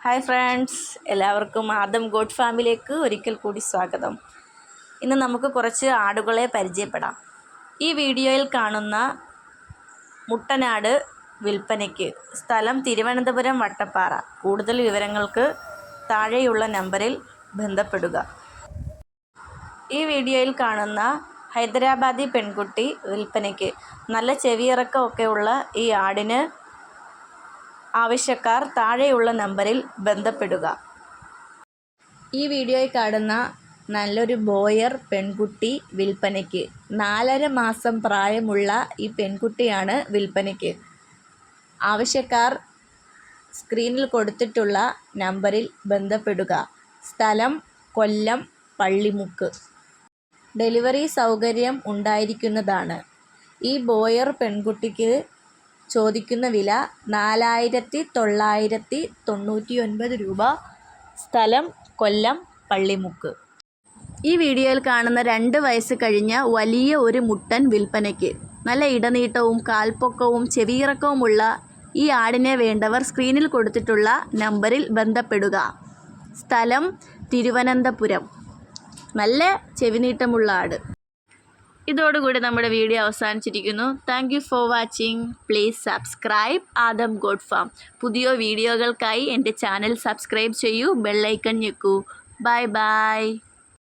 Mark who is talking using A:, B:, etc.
A: Hi friends എല്ലാവർക്കും Adam God ഫാമിലേക്ക് ഒരിക്കൽ കൂടി സ്വാഗതം. ഇന്ന് നമുക്ക് കുറച്ച് ആടുകളെ പരിചയപ്പെടാം. ഈ വീഡിയോയിൽ കാണുന്ന മുട്ടനാട് വിൽപ്പനയ്ക്ക് സ്ഥലം തിരുവനന്തപുരം വട്ടപ്പാറ. കൂടുതൽ വിവരങ്ങൾക്ക് താഴെയുള്ള നമ്പറിൽ ബന്ധപ്പെടുക. ഈ വീഡിയോയിൽ കാണുന്ന ഹൈദരാബാദി പെൺകുട്ടി വിൽപ്പനയ്ക്ക് നല്ല ചെവിയിറക്കമൊക്കെയുള്ള ഈ ആടിന് ആവശ്യക്കാർ താഴെയുള്ള നമ്പറിൽ ബന്ധപ്പെടുക. ഈ വീഡിയോയിൽ കാണുന്ന നല്ലൊരു ബോയർ പെൺകുട്ടി വിൽപ്പനയ്ക്ക്. നാലര മാസം പ്രായമുള്ള ഈ പെൺകുട്ടിയാണ് വിൽപ്പനയ്ക്ക്. ആവശ്യക്കാർ സ്ക്രീനിൽ കൊടുത്തിട്ടുള്ള നമ്പറിൽ ബന്ധപ്പെടുക. സ്ഥലം കൊല്ലം പള്ളിമുക്ക്. ഡെലിവറി സൗകര്യം ഉണ്ടായിരിക്കുന്നതാണ്. ഈ ബോയർ പെൺകുട്ടിക്ക് ചോദിക്കുന്ന വില നാലായിരത്തി തൊള്ളായിരത്തി തൊണ്ണൂറ്റി ഒൻപത് രൂപ. സ്ഥലം കൊല്ലം പള്ളിമുക്ക്. ഈ വീഡിയോയിൽ കാണുന്ന രണ്ട് വയസ്സ് കഴിഞ്ഞ വലിയ ഒരു മുട്ടൻ വിൽപ്പനയ്ക്ക് നല്ല ഇടനീട്ടവും കാൽപ്പൊക്കവും ചെവിയിറക്കവുമുള്ള ഈ ആടിനെ വേണ്ടവർ സ്ക്രീനിൽ കൊടുത്തിട്ടുള്ള നമ്പറിൽ ബന്ധപ്പെടുക. സ്ഥലം തിരുവനന്തപുരം. നല്ല ചെവിനീട്ടമുള്ള ആട്. ഇതോടുകൂടി നമ്മുടെ video അവസാനിച്ചിരിക്കുന്നു. Thank you for watching please subscribe Adam goat farm പുതിയ വീഡിയോകൾക്കായി എന്റെ ചാനൽ സബ്സ്ക്രൈബ് ചെയ്യൂ. ബെല്ലൈക്കൺ ഞെക്കൂ. Bye bye